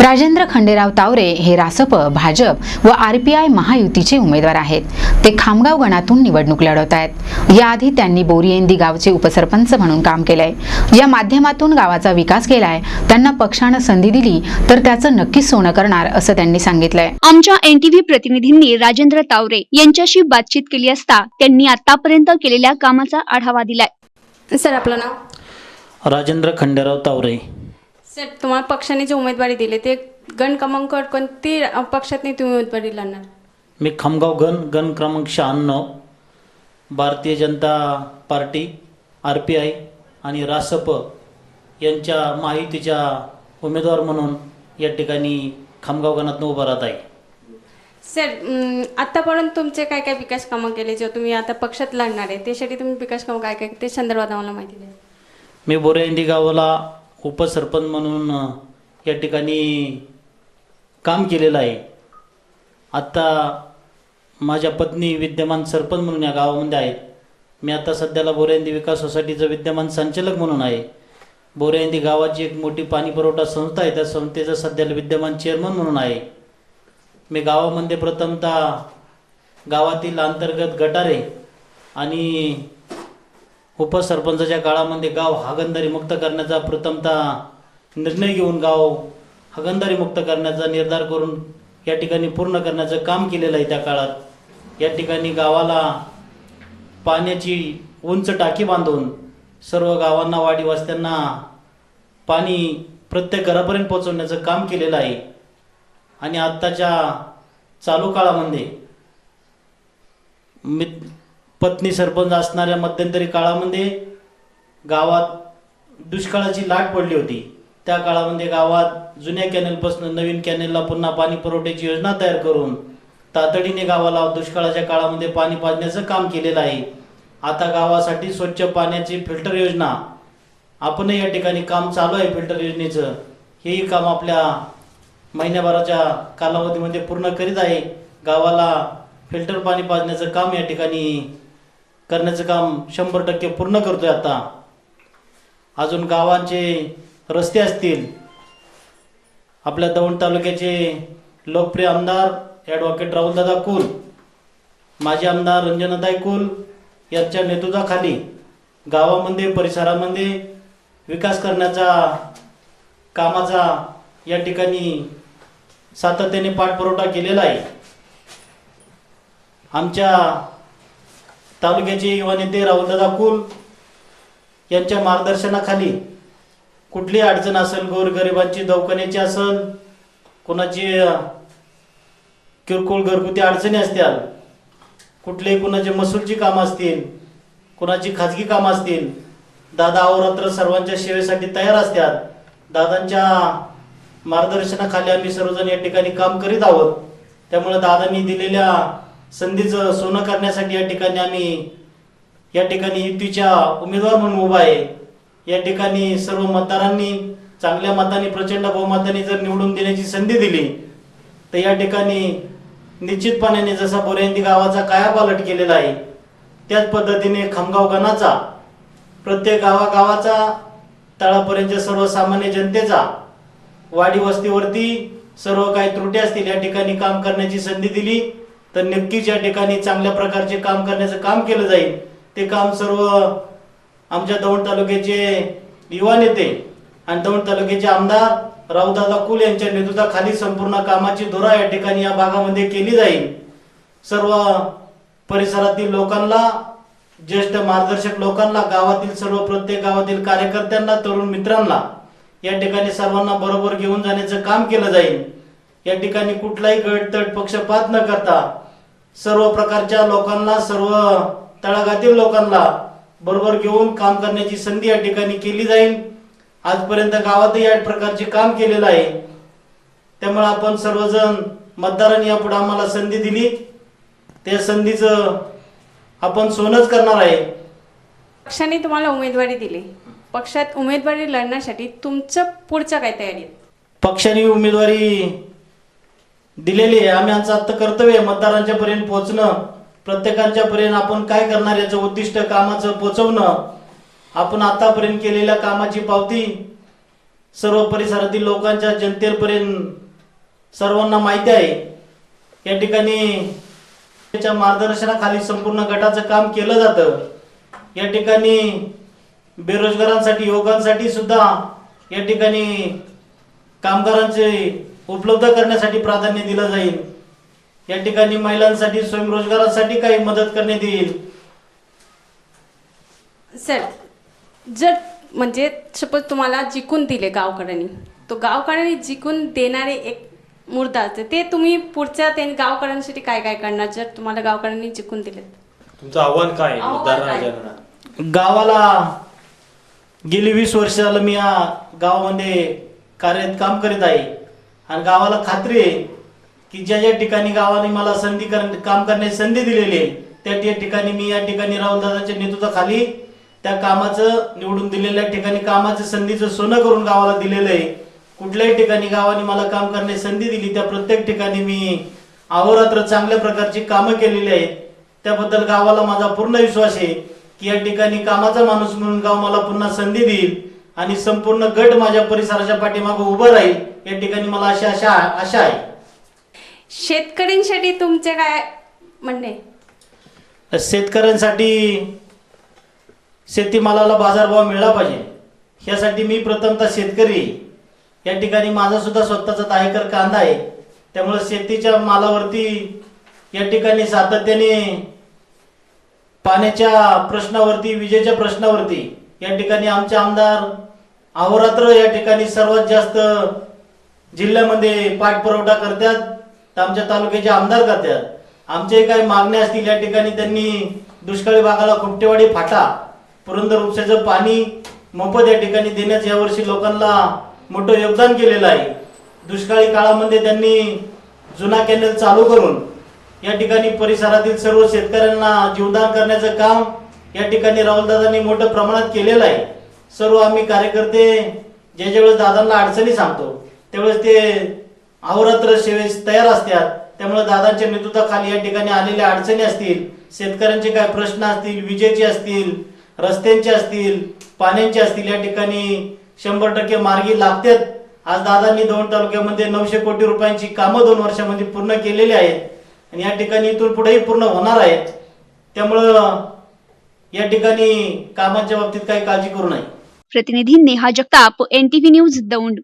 राजेंद्र खंडेराव तावरे हे रासप भाजप व R P I महायुतीचे उमेदवार आहेत. ते खामगाव गणातून निवडणूक लढवत आहेत. याआधी त्यांनी बोरिएंदी गावचे उपसरपंच म्हणून काम केलंय. या माध्यमातून गावाचा विकास केलाय. त्यांना पक्षानं संधी दिली तर त्याचं नक्कीच सोनं करणार असं त्यांनी सांगितलंय. आमच्या एनटीव्ही प्रतिनिधींनी राजेंद्र तावरे यांच्याशी बातचीत केली असता त्यांनी आतापर्यंत केलेल्या कामाचा आढावा दिलाय. सर आपलं नाव? राजेंद्र खंडेराव तावरे. सर तुम्हाला पक्षाने जे उमेदवारी दिली ते गण क्रमांक कोणती पक्षातनी तुम्ही उमेदवारी लढणार मी खामगाव गण गण क्रमांक शहाण्णव Bharatiya Janata party R P I आणि रासप यांच्या माहितीच्या उमेदवार म्हणून या ठिकाणी खामगाव गणातनं उभा राहत आहे. सर आतापर्यंत तुमचे काय काय विकास कामं केले जे तुम्ही आता पक्षात लढणार आहे त्यासाठी तुम्ही विकास कामं काय काय ते संदर्भात आम्हाला माहिती द्या. मी बोरेंदी गावाला उपसरपंच म्हणून या ठिकाणी काम केलेलं आहे. आत्ता माझ्या पत्नी विद्यमान सरपंच म्हणून या गावामध्ये आहेत. मी आता सध्याला बोरेंदी विकास सोसायटीचं विद्यमान संचालक म्हणून आहे. बोरेंदी गावाची एक मोठी पाणी पुरवठा संस्था आहे. त्या संस्थेचं सध्याला विद्यमान चेअरमन म्हणून आहे. मी गावामध्ये प्रथमतः गावातील अंतर्गत गटारे आणि उपसरपंचाच्या काळामध्ये गाव हागंदारी मुक्त करण्याचा प्रथमतः निर्णय घेऊन गाव हागंदारी मुक्त करण्याचा निर्धार करून या ठिकाणी पूर्ण करण्याचं काम केलेलं आहे त्या काळात. या ठिकाणी गावाला पाण्याची उंच टाकी बांधून सर्व गावांना वाडी वस्त्यांना पाणी प्रत्येक घरापर्यंत पोहोचवण्याचं काम केलेलं आहे. आणि आत्ताच्या चालू काळामध्ये मी पत्नी सरपंच असणाऱ्या मध्यंतरी काळामध्ये गावात दुष्काळाची लाट पडली होती. त्या काळामध्ये गावात जुन्या कॅनेलपासून नवीन कॅनेलला पुन्हा पाणी पुरवठ्याची योजना तयार करून तातडीने गावाला दुष्काळाच्या काळामध्ये पाणी पाजण्याचं काम केलेलं आहे. आता गावासाठी स्वच्छ पाण्याची फिल्टर योजना आपणही या ठिकाणी काम चालू आहे फिल्टर योजनेचं. हेही काम आपल्या महिन्याभराच्या कालावधीमध्ये पूर्ण करीत आहे. गावाला फिल्टर पाणी पाजण्याचं काम या ठिकाणी करण्याचं काम शंभर टक्के पूर्ण करतोय आता. अजून गावांचे रस्ते असतील. आपल्या दौंड तालुक्याचे लोकप्रिय आमदार ॲडव्होकेट राहुलदादा कुल माजी आमदार रंजनाताई कुल यांच्या नेतृत्वाखाली गावामध्ये परिसरामध्ये विकास करण्याचा कामाचा या ठिकाणी सातत्याने पाठपुरवठा केलेला आहे. आमच्या तालुक्याचे युवा नेते राहुलदादा कुल यांच्या मार्गदर्शनाखाली कुठली अडचण असेल गोरगरिबांची दवाखान्याची असेल कोणाची किरकोळ घरगुती अडचणी असतील कुठले कुणाचे महसूलची कामं असतील कुणाची खाजगी कामं असतील दादा अहोरात्र सर्वांच्या सेवेसाठी तयार असतात. दादांच्या मार्गदर्शनाखाली आम्ही सर्वजण या ठिकाणी काम करीत आहोत. त्यामुळे दादांनी दिलेल्या संधीचं सोनं करण्यासाठी या ठिकाणी आम्ही या ठिकाणी युतीच्या उमेदवार म्हणून उभा आहे. या ठिकाणी सर्व मतदारांनी चांगल्या मताने प्रचंड बहुमताने जर निवडून देण्याची संधी दिली तर या ठिकाणी निश्चितपणाने जसा बोरेंदी गावाचा कायापालट केलेला आहे त्याच पद्धतीने खामगाव गणाचा प्रत्येक गावागावाचा तळापर्यंत सर्वसामान्य जनतेचा वाडी वस्तीवरती सर्व काही त्रुटी असतील या ठिकाणी काम करण्याची संधी दिली तर नक्कीच या ठिकाणी चांगल्या प्रकारचे काम करण्याचं काम केलं जाईल ते काम सर्व आमच्या दौंड तालुक्याचे युवा नेते आणि दौंड तालुक्याचे आमदार राऊदादा कुल यांच्या नेतृत्वाखाली संपूर्ण कामाची धुरा या ठिकाणी या भागामध्ये केली जाईल. सर्व परिसरातील लोकांना ज्येष्ठ मार्गदर्शक लोकांना गावातील सर्व प्रत्येक गावातील कार्यकर्त्यांना तरुण मित्रांना या ठिकाणी सर्वांना बरोबर घेऊन जाण्याचं काम केलं जाईल. या ठिकाणी कुठलाही गटतट पक्षपात न करता सर्व प्रकारच्या लोकांना सर्व तळागातील लोकांना बरोबर घेऊन काम करण्याची संधी या ठिकाणी केली जाईल. आजपर्यंत गावातही या प्रकारचे काम केलेलं आहे. त्यामुळे आपण सर्वजण मतदारांनी यापुढे आम्हाला संधी दिली. त्या संधीचं आपण सोनच करणार आहे. पक्षाने तुम्हाला उमेदवारी दिली. पक्षात उमेदवारी लढण्यासाठी तुमचं पुढचं काय तयारी आहे? पक्षाने उमेदवारी दिलेली आहे. आम्ही आमचं आता कर्तव्य आहे. मतदारांच्या पर्यंत पोहोचणं. प्रत्येकांच्या पर्यंत आपण काय करणार याचं उद्दिष्ट कामाचं पोचवणं. आपण आतापर्यंत केलेल्या कामाची पावती सर्व परिसरातील लोकांच्या जनतेपर्यंत सर्वांना माहिती आहे. या ठिकाणी त्याच्या मार्गदर्शनाखाली संपूर्ण गटाचं काम केलं जातं. या ठिकाणी बेरोजगारांसाठी युवकांसाठी सुद्धा या ठिकाणी कामगारांचे उपलब्ध करण्यासाठी प्राधान्य दिलं जाईल. या ठिकाणी महिलांसाठी स्वयंरोजगारासाठी काही मदत करण्यात येईल. सर जर म्हणजे सपोज तुम्हाला जिंकून दिले गावकऱ्यांनी तो गावकऱ्यांनी जिंकून देणारे एक मुर्दा असते ते तुम्ही पुढच्या ते गावकऱ्यांसाठी काय काय करणार जर तुम्हाला गावकऱ्यांनी जिंकून दिले तुमचं आव्हान काय आहे? आव्हान मतदार काय? राजांना गावाला गेली वीस वर्ष झालं मी या गावामध्ये कार्यरत काम करीत आहे. आणि गावाला खात्री आहे की ज्या ज्या ठिकाणी गावाने मला संधी कर काम करण्याची संधी दिलेली आहे त्या त्या ठिकाणी मी या ठिकाणी राहुलदादाच्या नेतृत्वाखाली त्या कामाचं निवडून दिलेल्या ठिकाणी कामाचं संधीचं सोनं करून गावाला दिलेलं आहे. कुठल्याही ठिकाणी गावाने मला काम करण्याची संधी दिली त्या प्रत्येक ठिकाणी मी अहोरात्र चांगल्या प्रकारची कामं केलेली आहेत. त्याबद्दल गावाला माझा पूर्ण विश्वास आहे की या ठिकाणी कामाचा माणूस म्हणून गाव मला पुन्हा संधी देईल. आणि संपूर्ण गट माझ्या परिसराच्या पाठीमागे उभं राहील या ठिकाणी मला अशी आशा आशा आहे. शेतकऱ्यांसाठी तुमचे काय म्हणणे? शेतकऱ्यांसाठी शेतीमालाला बाजारभाव मिळाला पाहिजे. ह्यासाठी मी प्रथमतः शेतकरी. या ठिकाणी माझा सुद्धा स्वतःचा दहा एकर कांदा आहे. त्यामुळे शेतीच्या मालावरती या ठिकाणी सातत्याने पाण्याच्या प्रश्नावरती विजेच्या प्रश्नावरती या ठिकाणी आमचे आमदार अहोरात्र या ठिकाणी सर्वात जास्त जिल्ह्यामध्ये पाठपुरवठा करतात तर आमच्या तालुक्याचे आमदार करतात. आमचे काही मागण्या असतील या ठिकाणी त्यांनी दुष्काळी भागाला खुपटेवाडी फाटा पुरंदर उपशाचं पाणी मोफत या ठिकाणी देण्याचं यावर्षी लोकांना मोठं योगदान केलेलं आहे. दुष्काळी काळामध्ये त्यांनी जुना कॅनल चालू करून या ठिकाणी परिसरातील सर्व शेतकऱ्यांना जीवदान करण्याचं काम या ठिकाणी राहुलदादांनी मोठ्या प्रमाणात केलेलं आहे. सर्व आम्ही कार्यकर्ते ज्या ज्यावेळेस दादांना अडचणी सांगतो त्यावेळेस ते अहोरात्र सेवेस तयार असतात. त्यामुळे दादांच्या नेतृत्वाखाली या ठिकाणी आलेल्या अडचणी असतील शेतकऱ्यांचे काय प्रश्न असतील विजेचे असतील रस्त्यांचे असतील पाण्याचे असतील या ठिकाणी शंभर टक्के मार्गी लागतात. आज दादांनी दोन तालुक्यामध्ये नऊशे कोटी रुपयांची कामं दोन वर्षामध्ये पूर्ण केलेली आहेत. आणि या ठिकाणी इथून पुढेही पूर्ण होणार आहेत. त्यामुळं या ठिकाणी कामाच्या बाबतीत काही काळजी करू नये. प्रतिनिधी नेहा जगताप एनटीव्ही न्यूज दौंड.